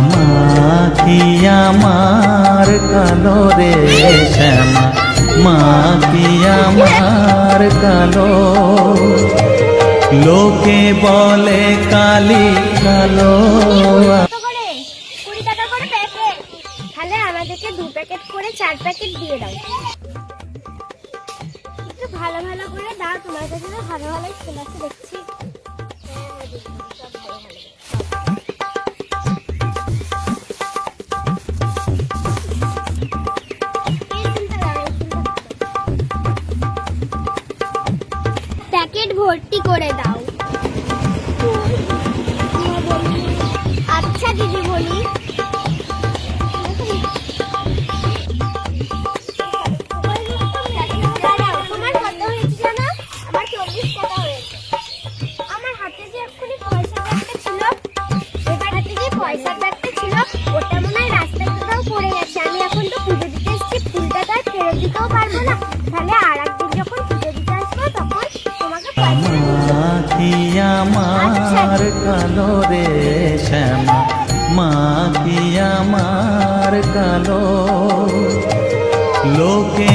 মাখি আমার কালো রে শ্যামা। মাখি আমার কালো। লোকে বলে কালি কালো। ভালো ভালো করে দাও তোমার কাছে ভালো ভালো আছে, দেখছি। এসেছি, ফুলটা তো আর ফেরত দিতেও পারব না। তাহলে আর মাখি আমার কালো রে শ্যামা মাখি আমার কালো। লোকে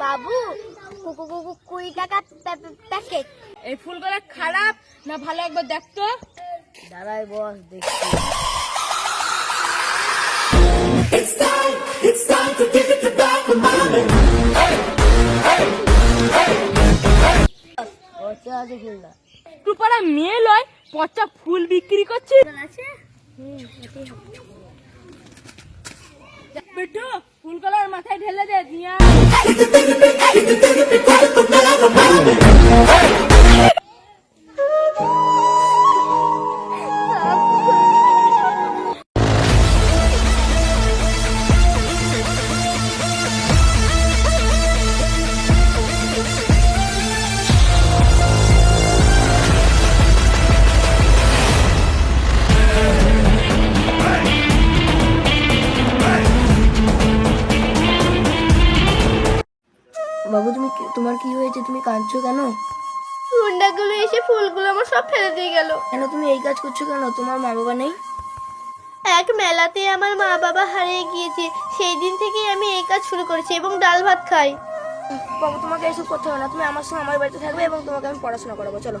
বাবু- কুড়ি টাকা প্যা- প্যা- প্যাকেট এই ফুলগুলো খারাপ না ভালো একবার দেখতো দাঁড়াই বস দেখছি ফুলটা তুই পাড়া মেয়ে লয় পচা ফুল বিক্রি করছিস বেটু ফুলকলার মাথায় ঢেলে দে নিয়ে বাবু তুমি তোমার কি হয়েছে? তুমি কাঁদছো কেন? গুন্ডাগুলো এসে ফুলগুলো আমার সব ফেলে দিয়ে গেল। কেন তুমি এই কাজ করছ কেন? তোমার মা বাবা নেই? এক মেলাতে আমার মা বাবা হারিয়ে গিয়েছে। সেই দিন থেকেই আমি এই কাজ শুরু করেছি এবং ডাল ভাত খাই। বাবু তোমাকে এসব করতে হবে না। তুমি আমার সঙ্গে আমার বাড়িতে থাকবে এবং তোমাকে আমি পড়াশোনা করাবো। চলো।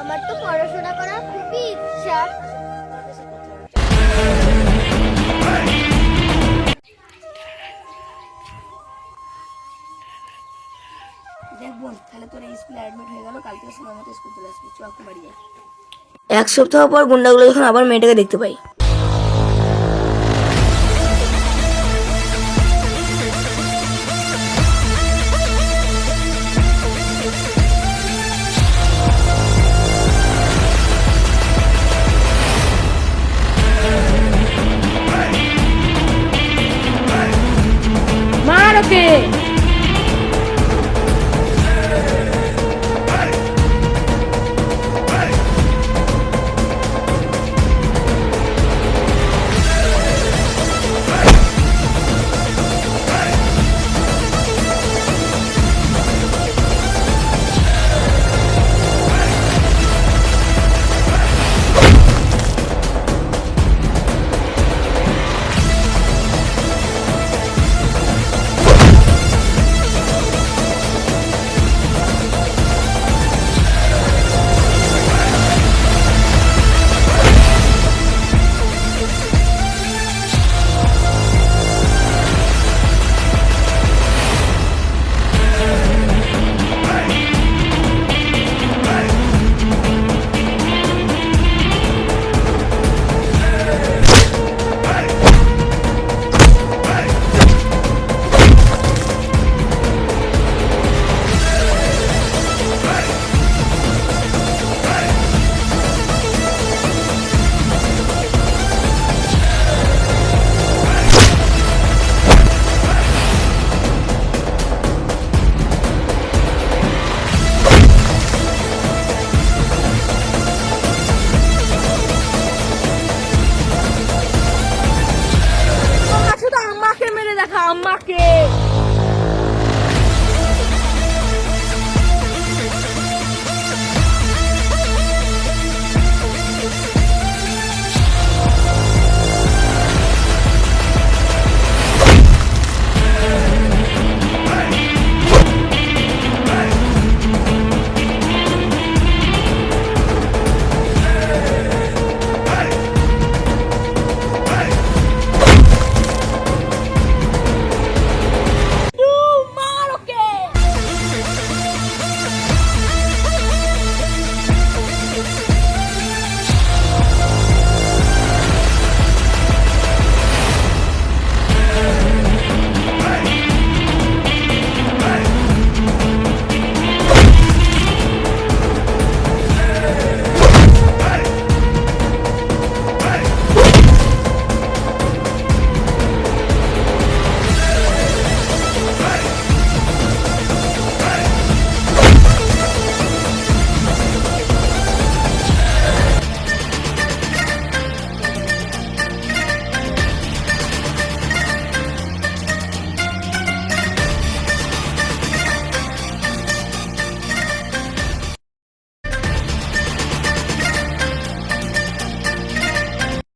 আমার তো পড়াশোনা করার খুবই ইচ্ছা। এক সপ্তাহ পর গুন্ডাগুলো যখন আবার মেয়েটাকে দেখতে পাই।